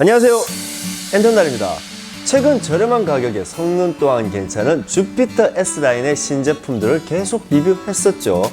안녕하세요. 엔턴달입니다. 최근 저렴한 가격에 성능 또한 괜찮은 주피터 S라인의 신제품들을 계속 리뷰했었죠.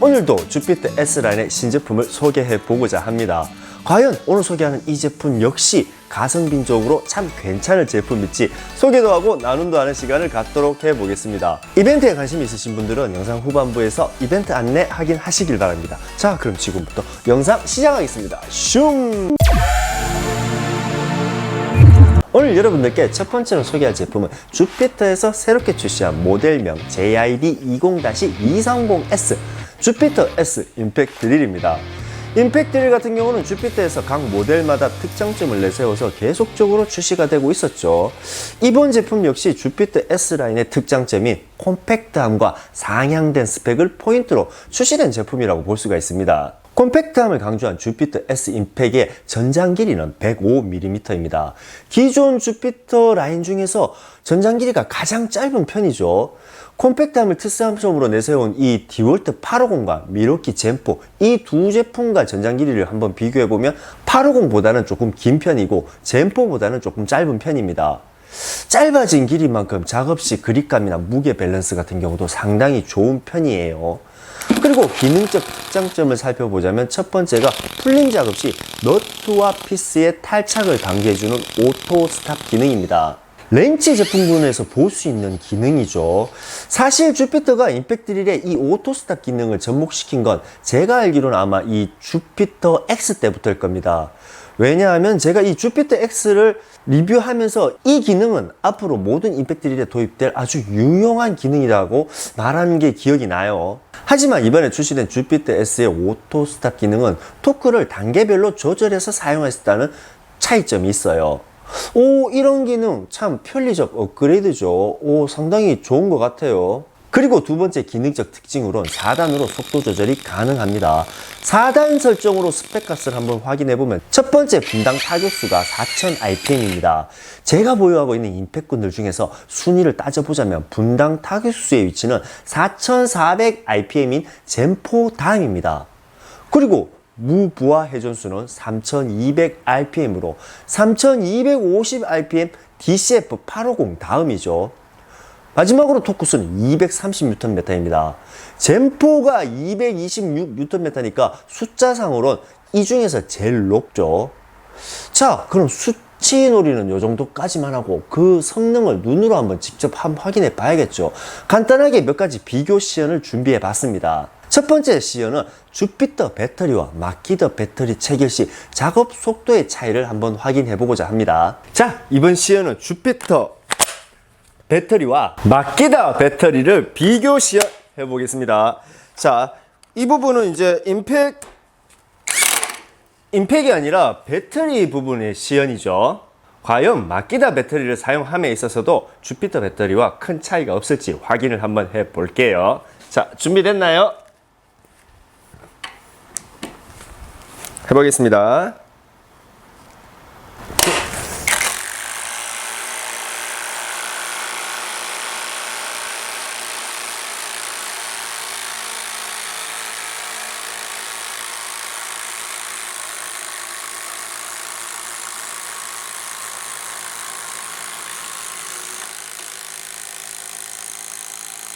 오늘도 주피터 S라인의 신제품을 소개해 보고자 합니다. 과연 오늘 소개하는 이 제품 역시 가성비적으로 참 괜찮을 제품일지 소개도 하고 나눔도 하는 시간을 갖도록 해보겠습니다. 이벤트에 관심 있으신 분들은 영상 후반부에서 이벤트 안내 확인하시길 바랍니다. 자, 그럼 지금부터 영상 시작하겠습니다. 슝! 오늘 여러분들께 첫 번째로 소개할 제품은 주피터에서 새롭게 출시한 모델명 JID20-230S 주피터 S 임팩트 드릴입니다. 임팩트 드릴 같은 경우는 주피터에서 각 모델마다 특장점을 내세워서 계속적으로 출시가 되고 있었죠. 이번 제품 역시 주피터 S 라인의 특장점인 콤팩트함과 상향된 스펙을 포인트로 출시된 제품이라고 볼 수가 있습니다. 콤팩트함을 강조한 주피터 S 임팩의 전장 길이는 105mm입니다. 기존 주피터 라인 중에서 전장 길이가 가장 짧은 편이죠. 콤팩트함을 특수함점으로 내세운 이 디월트 850과 미로키 젠포 이 두 제품과 전장 길이를 한번 비교해 보면 850보다는 조금 긴 편이고 젠포보다는 조금 짧은 편입니다. 짧아진 길이만큼 작업 시 그립감이나 무게 밸런스 같은 경우도 상당히 좋은 편이에요. 그리고 기능적 특장점을 살펴보자면 첫 번째가 풀림 작업 시 너트와 피스의 탈착을 방지해주는 오토 스탑 기능입니다. 렌치 제품군에서 볼 수 있는 기능이죠. 사실 주피터가 임팩트 릴의 이 오토 스탑 기능을 접목시킨 건 제가 알기로는 아마 이 주피터 X 때부터일 겁니다. 왜냐하면 제가 이 주피터 X를 리뷰하면서 이 기능은 앞으로 모든 임팩트 릴에 도입될 아주 유용한 기능이라고 말한 게 기억이 나요. 하지만 이번에 출시된 주피터 S의 오토 스탑 기능은 토크를 단계별로 조절해서 사용할 수 있다는 차이점이 있어요. 오, 이런 기능 참 편리적 업그레이드죠. 오, 상당히 좋은 것 같아요. 그리고 두 번째 기능적 특징으론 4단으로 속도 조절이 가능합니다. 4단 설정으로 스펙값을 한번 확인해 보면 첫 번째 분당 타격수가 4000rpm입니다. 제가 보유하고 있는 임팩군들 중에서 순위를 따져보자면 분당 타격수의 위치는 4400rpm인 젠포 다음입니다. 그리고 무부하 회전수는 3200rpm으로 3250rpm DCF 850 다음이죠. 마지막으로 토크수는 230Nm입니다. 젠포가 226Nm니까 숫자상으로는 이 중에서 제일 높죠. 자, 그럼 수치 놀이는 요 정도까지만 하고 그 성능을 눈으로 한번 직접 한번 확인해 봐야겠죠. 간단하게 몇 가지 비교 시연을 준비해 봤습니다. 첫 번째 시연은 주피터 배터리와 마키더 배터리 체결 시 작업 속도의 차이를 한번 확인해 보고자 합니다. 자, 이번 시연은 주피터 배터리와 마키다 배터리를 비교 시연해 보겠습니다. 자, 이 부분은 이제 임팩 임팩이 아니라 배터리 부분의 시연이죠. 과연 마키다 배터리를 사용함에 있어서도 주피터 배터리와 큰 차이가 없을지 확인을 한번 해 볼게요. 자, 준비됐나요? 해보겠습니다.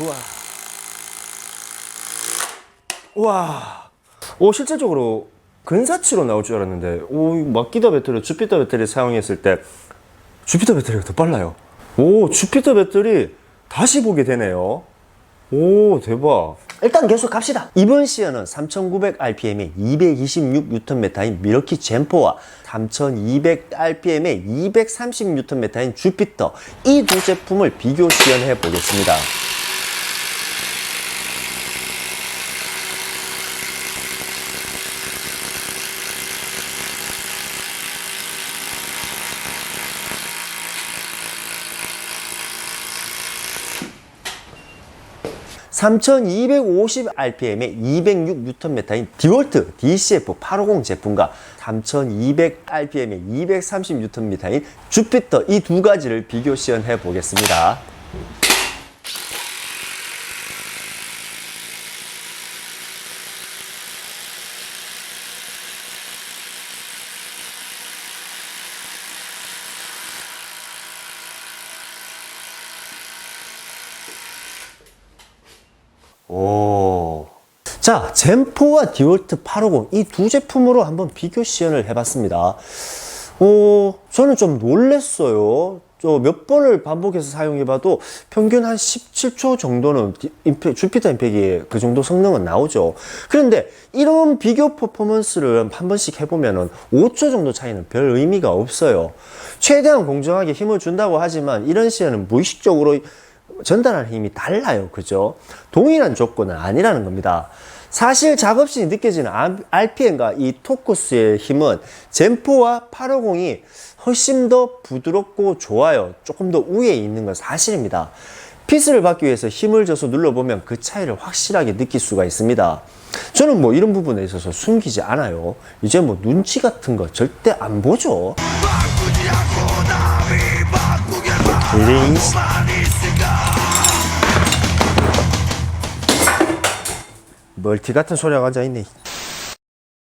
우와. 우와. 오, 실제적으로 근사치로 나올 줄 알았는데, 오, 이 마키다 배터리, 주피터 배터리 사용했을 때, 주피터 배터리가 더 빨라요. 오, 주피터 배터리 다시 보게 되네요. 오, 대박. 일단 계속 갑시다. 이번 시연은 3900rpm에 226Nm인 미러키 젠포와 3200rpm에 230Nm인 주피터 이 두 제품을 비교 시연해 보겠습니다. (3250rpm에) 206Nm인 디월트 DCF 850 제품과 3200rpm에 230Nm인 주피터 이 두 가지를 비교 시연해 보겠습니다. 오. 자, 젠포와 디월트 850 이 두 제품으로 한번 비교 시연을 해봤습니다. 어, 저는 좀 놀랬어요. 저몇 번을 반복해서 사용해봐도 평균 한 17초 정도는 디- 임팩, 주피터 임팩이 그 정도 성능은 나오죠. 그런데 이런 비교 퍼포먼스를 한 번씩 해보면은 5초 정도 차이는 별 의미가 없어요. 최대한 공정하게 힘을 준다고 하지만 이런 시연은 무의식적으로 전달하는 힘이 달라요. 그죠? 동일한 조건은 아니라는 겁니다. 사실 작업실이 느껴지는 RPM과 이 토쿠스의 힘은 젠포와 850이 훨씬 더 부드럽고 좋아요. 조금 더 우위에 있는 건 사실입니다. 피스를 받기 위해서 힘을 줘서 눌러보면 그 차이를 확실하게 느낄 수가 있습니다. 저는 뭐 이런 부분에 있어서 숨기지 않아요. 이제 뭐 눈치 같은 거 절대 안 보죠. 기린 멀티 같은 소리가 앉아있네.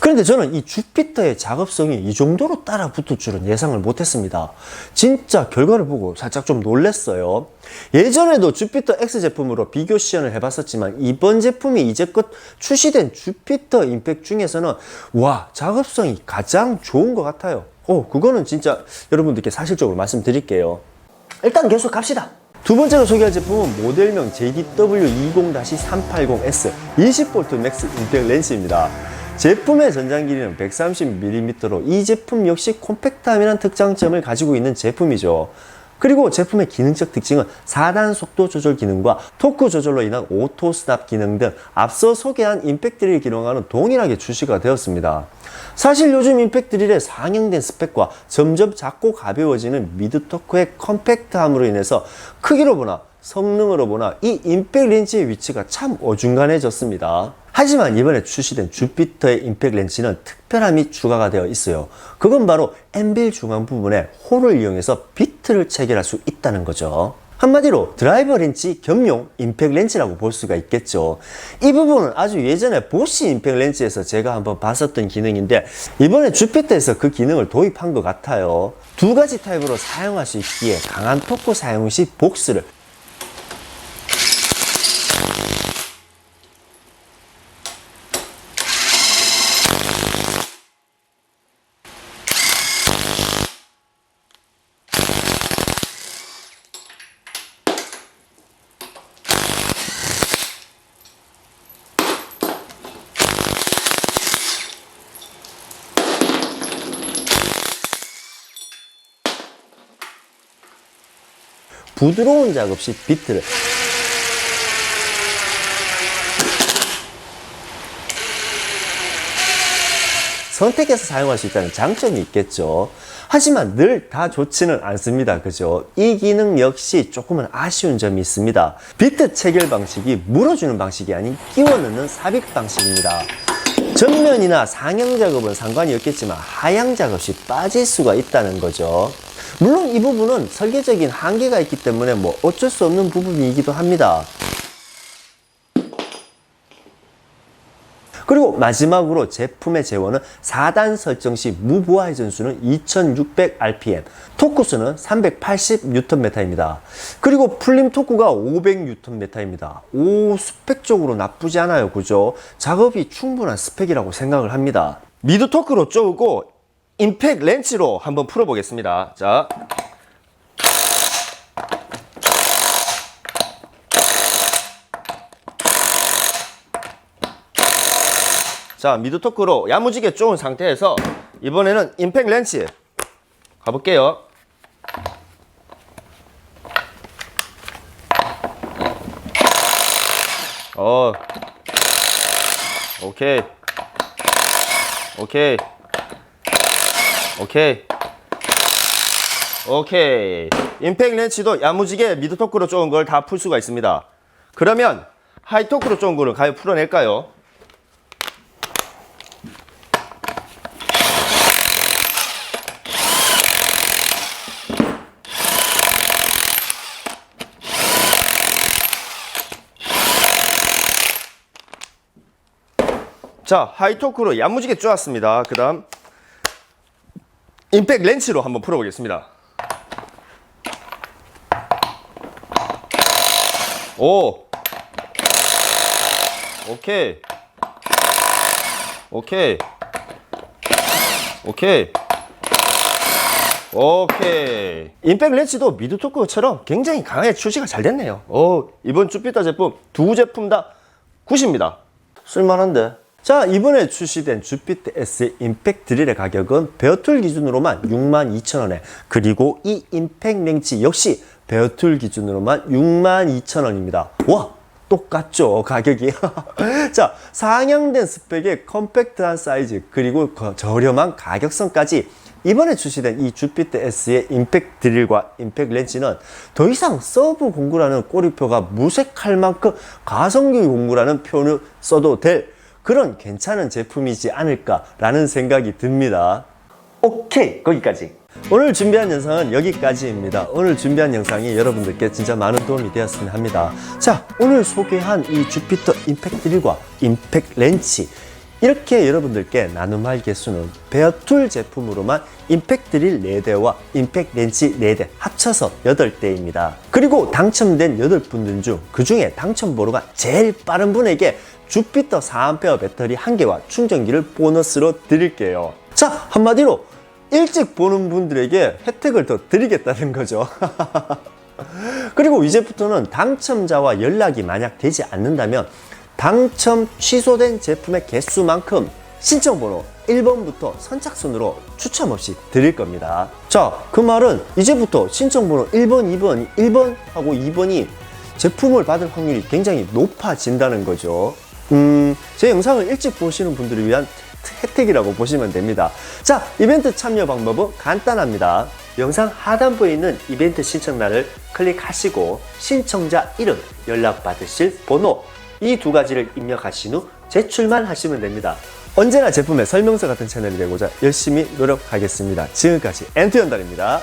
그런데 저는 이 주피터의 작업성이 이 정도로 따라 붙을 줄은 예상을 못했습니다. 진짜 결과를 보고 살짝 좀 놀랐어요. 예전에도 주피터 X 제품으로 비교 시연을 해봤었지만 이번 제품이 이제껏 출시된 주피터 임팩 중에서는 와 작업성이 가장 좋은 것 같아요. 어 그거는 진짜 여러분들께 사실적으로 말씀드릴게요. 일단 계속 갑시다. 두 번째로 소개할 제품은 모델명 JDW20-380S 20V 맥스 인텍 렌즈입니다. 제품의 전장 길이는 130mm로 이 제품 역시 콤팩트함이라는 특장점을 가지고 있는 제품이죠. 그리고 제품의 기능적 특징은 4단 속도 조절 기능과 토크 조절로 인한 오토 스납 기능 등 앞서 소개한 임팩 드릴 기능과는 동일하게 출시가 되었습니다. 사실 요즘 임팩 드릴의 상향된 스펙과 점점 작고 가벼워지는 미드 토크의 컴팩트함으로 인해서 크기로 보나 성능으로 보나 이 임팩 렌즈의 위치가 참 어중간해졌습니다. 하지만 이번에 출시된 주피터의 임팩 렌즈는 특별함이 추가가 되어 있어요. 그건 바로 엠빌 중앙 부분에 홀을 이용해서 비트를 체결할 수 있다는 거죠. 한마디로 드라이버 렌치 겸용 임팩 렌치라고 볼 수가 있겠죠. 이 부분은 아주 예전에 보시 임팩 렌치에서 제가 한번 봤었던 기능인데 이번에 주피터에서 그 기능을 도입한 것 같아요. 두 가지 타입으로 사용할 수 있기에 강한 토크 사용 시 복스를 부드러운 작업 시 비트를 선택해서 사용할 수 있다는 장점이 있겠죠. 하지만 늘 다 좋지는 않습니다. 그죠? 이 기능 역시 조금은 아쉬운 점이 있습니다. 비트 체결 방식이 물어주는 방식이 아닌 끼워 넣는 삽입 방식입니다. 정면이나 상향 작업은 상관이 없겠지만 하향 작업 시 빠질 수가 있다는 거죠. 물론 이 부분은 설계적인 한계가 있기 때문에 뭐 어쩔 수 없는 부분이기도 합니다. 그리고 마지막으로 제품의 제원은 4단 설정 시 무보아 회전수는 2600rpm, 토크수는 380Nm입니다. 그리고 풀림 토크가 500Nm입니다. 오, 스펙적으로 나쁘지 않아요. 그죠? 작업이 충분한 스펙이라고 생각을 합니다. 미드 토크로 쪼고 임팩 렌치로 한번 풀어보겠습니다. 자. 자, 미드 토크로 야무지게 쪼은 상태에서 이번에는 임팩 렌치 가볼게요. 어. 오케이. 오케이. 오케이. 오케이. 임팩 렌치도 야무지게 미드 토크로 쪼은 걸 다 풀 수가 있습니다. 그러면 하이 토크로 쪼은 거를 과연 풀어낼까요? 자, 하이토크로 야무지게 쪼았습니다. 그 다음, 임팩 렌치로 한번 풀어보겠습니다. 오! 오케이. 오케이. 오케이. 오케이. 임팩 렌치도 미드 토크처럼 굉장히 강하게 출시가 잘 됐네요. 오, 이번 주피터 제품 두 제품 다 굿입니다. 쓸만한데. 자, 이번에 출시된 주피터 S 임팩 드릴의 가격은 베어툴 기준으로만 62,000원에 그리고 이 임팩 렌치 역시 베어툴 기준으로만 62,000원입니다. 와! 똑같죠 가격이 자 상향된 스펙의 컴팩트한 사이즈 그리고 거- 저렴한 가격선까지 이번에 출시된 이 주피터 S의 임팩 드릴과 임팩 렌치는 더 이상 서브 공구라는 꼬리표가 무색할 만큼 가성비 공구라는 표현을 써도 될 그런 괜찮은 제품이지 않을까라는 생각이 듭니다. 오케이 거기까지. 오늘 준비한 영상은 여기까지입니다. 오늘 준비한 영상이 여러분들께 진짜 많은 도움이 되었으면 합니다. 자 오늘 소개한 이 주피터 임팩 드릴과 임팩 렌치. 이렇게 여러분들께 나눔할 개수는 베어툴 제품으로만 임팩 드릴 4대와 임팩 렌치 4대 합쳐서 8대입니다. 그리고 당첨된 8분들 중 그 중에 당첨 번호가 제일 빠른 분에게 주피터 4A 배터리 1개와 충전기를 보너스로 드릴게요 자 한마디로 일찍 보는 분들에게 혜택을 더 드리겠다는 거죠. 그리고 이제부터는 당첨자와 연락이 만약 되지 않는다면 당첨 취소된 제품의 개수만큼 신청번호 1번부터 선착순으로 추첨 없이 드릴 겁니다. 자, 그 말은 이제부터 신청번호 1번, 2번, 1번하고 2번이 제품을 받을 확률이 굉장히 높아진다는 거죠. 음, 제 영상을 일찍 보시는 분들을 위한 혜택이라고 보시면 됩니다. 자, 이벤트 참여 방법은 간단합니다. 영상 하단부에 있는 이벤트 신청란을 클릭하시고 신청자 이름, 연락 받으실 번호 이 두 가지를 입력하신 후 제출만 하시면 됩니다. 언제나 제품의 설명서 같은 채널이 되고자 열심히 노력하겠습니다. 지금까지 엔트연달입니다.